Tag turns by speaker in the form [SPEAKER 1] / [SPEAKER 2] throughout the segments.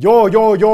[SPEAKER 1] โยโยโย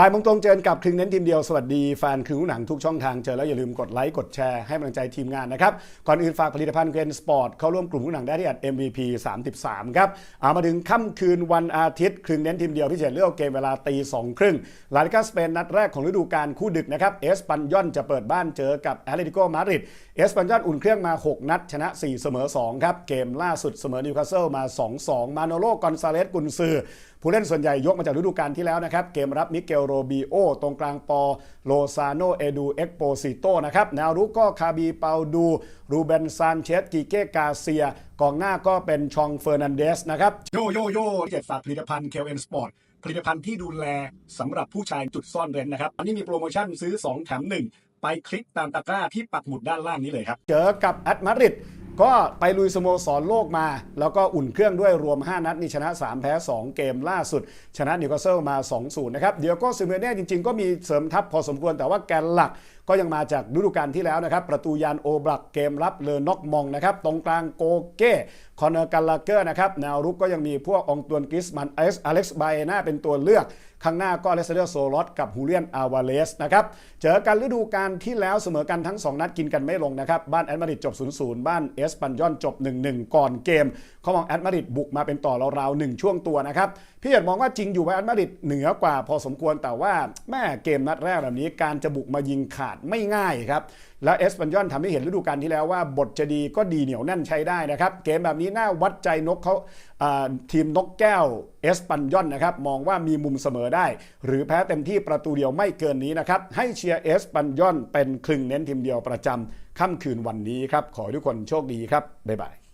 [SPEAKER 1] บ่ายมงตรงเจอกับครึ่งเน้นทีมเดียว สวัสดีแฟนครึ่งหนังทุกช่องทางเจอแล้วอย่าลืมกดไลค์กดแชร์ให้กำลังใจทีมงานนะครับ ก่อนอื่นฝากผลิตภัณฑ์เกรนสปอร์ตเข้าร่วมกลุ่มหนหนังได้ที่อัด MVP 33 ครับเอามาถึงค่ำคืนวันอาทิตย์ครึ่งเน้นทีมเดียวพิเศษเลือกเกมเวลาตีสองครึ่งลาลิกาสเปนนัดแรกของฤดูกาลคู่ดึกนะครับเอสปันยอนจะเปิดบ้านเจอกับแอตเลติโกมาดริดเอสปันยอนอุ่นเครื่องมา 6 นัด ชนะ 4 เสมอ2ครับเกมล่าสุดเสมอนิวคาสเซิลมา 2-2 มาโนโลกอนซาเลสกุนซือผู้เล่นส่วนใหญ่ยกมาจากฤดูกาลที่แล้วนะครับเกมรับมิเกลโรบิโอ ตรงกลางปอโลซาโนเอดูเอ็กโปซิโตนะครับแนวรุกก็คาบีเปาดู รูเบนซานเชสกิเกกาเซีย กองหน้าก็เป็นชองเฟอร์นันเดสนะครับ โยโยโย่เจ็ดฝากผลิตภัณฑ์เคลเอนสปอร์ตผลิตภัณฑ์ที่ดูแลสำหรับผู้ชายจุดซ่อนเร้นนะครับอันนี้มีโปรโมชั่นซื้อ 2 แถม 1 ไปคลิกตามตะกร้าที่ปักหมุดด้านล่างนี้เลยครับ เจอกับแอตมาดริด ก็ไปลุยสโมสรโลกมา แล้วก็อุ่นเครื่องด้วยรวม 5 นัดนี่ชนะ 3 แพ้ 2 เกมล่าสุด ชนะนิวคาสเซิลมา 2-0 นะครับ เดี๋ยวก็ซิเมเน่จริง ๆ ก็มีเสริมทัพพอสมควรแต่ว่าแกนหลักก็ยังมาจากฤดูกาลที่แล้วนะครับ ประตูยานโอบลักเกมรับเลอนอกมองนะครับ ตรงกลางโกเก้คอนเนอร์กาลาเกอร์นะครับแนวรุกก็ยังมีพวกองตวนกิสมันเอสอเล็กซ์ไบเอน่าเป็นตัวเลือก ข้างหน้าก็เลสเดอร์โซลอสกับฮูเลียนอาวาเลสนะครับ เจอกันฤดูกาลที่แล้วเสมอกันทั้ง 2 นัดกินกันไม่ลงนะครับ บ้านแอตมาริดจบ 0-0 บ้านเอสสปันยอนจบ 1-1 ก่อนเกมเขามองแอตมาริดบุกมาเป็นต่อราวๆหนึ่งช่วงตัวนะครับพี่เอกมองว่าจริงอยู่ว่าแอตมาริดเหนือกว่าพอสมควรแต่ว่าแม่เกมนัดแรกแบบนี้การจะบุกมายิงขาดไม่ง่ายครับแล้วเอสปันยอนทำให้เห็นฤดูกาลที่แล้วว่าบทจะดีก็ดีเหนียวแน่นใช้ได้นะครับเกมแบบนี้น่าวัดใจนกเขาทีมนกแก้วเอสปันยอนนะครับมองว่ามีมุมเสมอได้ หรือแพ้เต็มที่ประตูเดียวไม่เกินนี้นะครับให้เชียร์เอสปันยอนเป็นคลึงเน้นทีมเดียวประจำค่ำคืนวันนี้ครับขอให้ทุกคนโชคดีดีครับ บ๊ายบาย